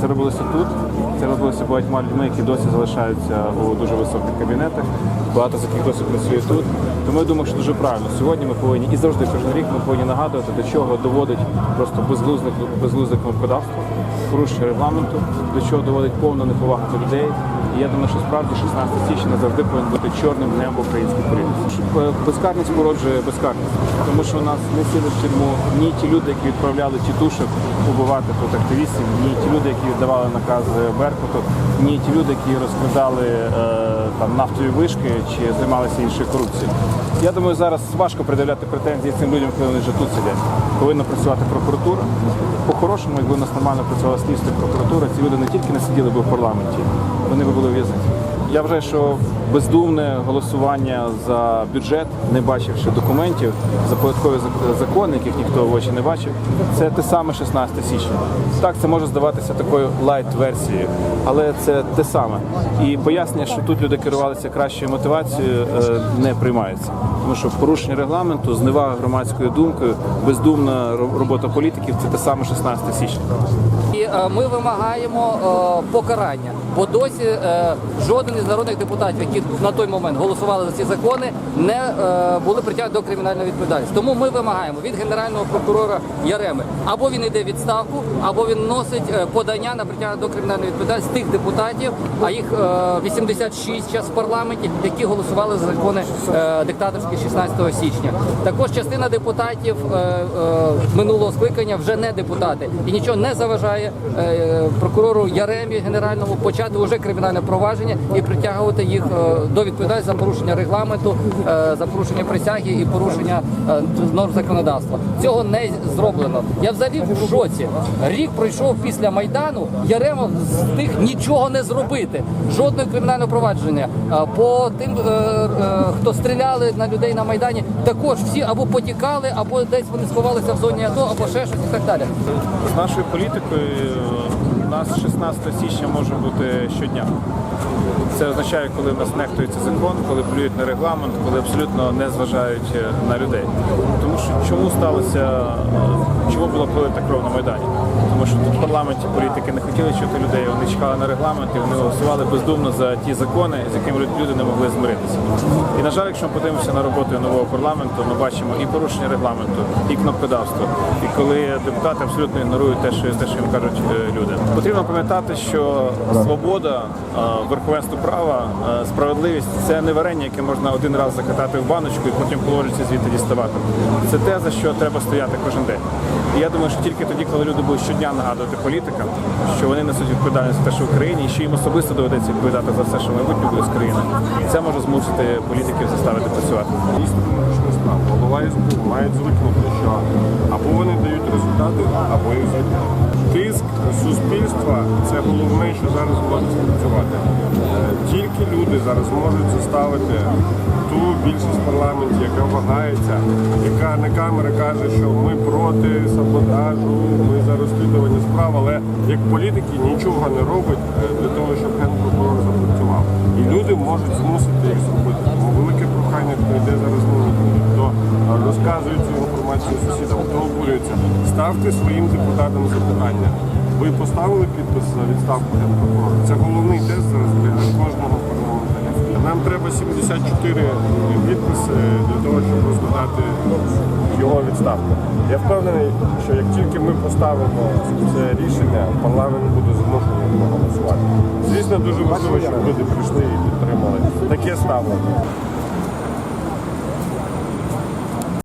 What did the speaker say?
це робилося тут, це робилося багатьма людьми, які досі залишаються у дуже високих кабінетах. Багато з яких досі працює тут. Тому я думаю, що дуже правильно. Сьогодні ми повинні і завжди кожен рік ми повинні нагадувати, до чого доводить просто безглузне безглузде кнопкодавство, порушення регламенту, до чого доводить повна неповага до людей. І я думаю, що справді 16 січня завжди повинен бути чорним днем в українській. Е, Безкарність породжує безкарність, тому що у нас не сіли в тюрму ні ті люди, які відправляли тітушок убивати тут активістів, ні ті люди, які віддавали накази Беркуту, ні ті люди, які розкладали е, там нафтові вишки чи займалися іншою корупцією. Я думаю, зараз важко пред'являти претензії цим людям, коли вони вже тут сидять. Повинна працювати прокуратура. По-хорошому, якби у нас нормально працювала слідство прокуратура, ці люди не тільки не сиділи б в парламенті, вони б були в'язниці. Я вважаю, що бездумне голосування за бюджет, не бачивши документів, за податкові закони, яких ніхто в очі не бачив, це те саме 16 січня. Так, це може здаватися такою лайт-версією, але це те саме. І пояснення, що тут люди керувалися кращою мотивацією, е, не приймається. Тому що порушення регламенту, зневага громадською думкою, бездумна робота політиків це те саме 16 січня. І е, ми вимагаємо е, покарання, бо досі жоден із народних депутатів, які на той момент голосували за ці закони, не е, були притягнуті до кримінальної відповідальності. Тому ми вимагаємо від генерального прокурора Яреми або він йде відставку, або він носить е, подання на притягнення до кримінальної відповідальності тих депутатів, а їх е, 86 час в парламенті, які голосували за закони е, диктаторські 16 січня. Також частина депутатів е, е, минулого скликання вже не депутати і нічого не заважає е, прокурору Яремі генеральному почати вже кримінальне провадження і притягувати їх е, до відповідальності за порушення регламенту, е, за порушення присяги і порушення е, норм законодавства. Цього не зроблено. Я взагалі в шоці. Рік пройшов після майдану. Ярема встиг нічого не зробити. Жодного кримінального провадження. Е, По тим, хто стріляли на людей на майдані, також всі або потікали, або десь вони сховалися в зоні АТО, або ще щось і так далі. З нашою політикою нас 16 січня може бути щодня. Це означає, коли в нас нехтується закон, коли плюють на регламент, коли абсолютно не зважають е, на людей. Тому що чому сталося, е, чому була пролита кров на Майдані? Тому що тут в парламенті політики не хотіли чути людей, вони чекали на регламент і вони голосували бездумно за ті закони, з якими люди не могли змиритися. І на жаль, якщо ми подивимося на роботу нового парламенту, ми бачимо і порушення регламенту, і кнопкодавство. І коли депутати абсолютно ігнорують те, що те, що їм кажуть е, люди. Потрібно пам'ятати, що свобода, верховенство права, справедливість це не варення, яке можна один раз закатати в баночку і потім положитися звідти діставати. Це те, за що треба стояти кожен день. І я думаю, що тільки тоді, коли люди будуть щодня нагадувати політикам, що вони несуть відповідальність за те, що в Україні, і що їм особисто доведеться відповідати за все, що майбутнє буде з країни, це може змусити політиків заставити працювати. Дійсно вирішили справу. Голова СБУ мають звикнути, що або вони дають результати, або їх звикнути. Суспільства це головне, що зараз може спрацювати. Тільки люди зараз можуть заставити ту більшість в парламенті, яка вагається, яка на камери каже, що ми проти саботажу, ми за розслідування справ, але як політики нічого не робить е, для того, щоб генпрокурор запрацював. І люди можуть змусити їх зробити. Тому велике прохання, хто йде зараз хто е, розказує цю інформацію сусідам, хто обурюється, ставте своїм депутатам запитання. Ви поставили підпис за відставку генпрокурора? Це головний тест зараз для кожного парламентаря. Нам треба 74 підписи для того, щоб розглядати його відставку. Я впевнений, що як тільки ми поставимо це рішення, парламент буде змушений проголосувати. Звісно, дуже важливо, щоб люди прийшли і підтримали таке ставлення.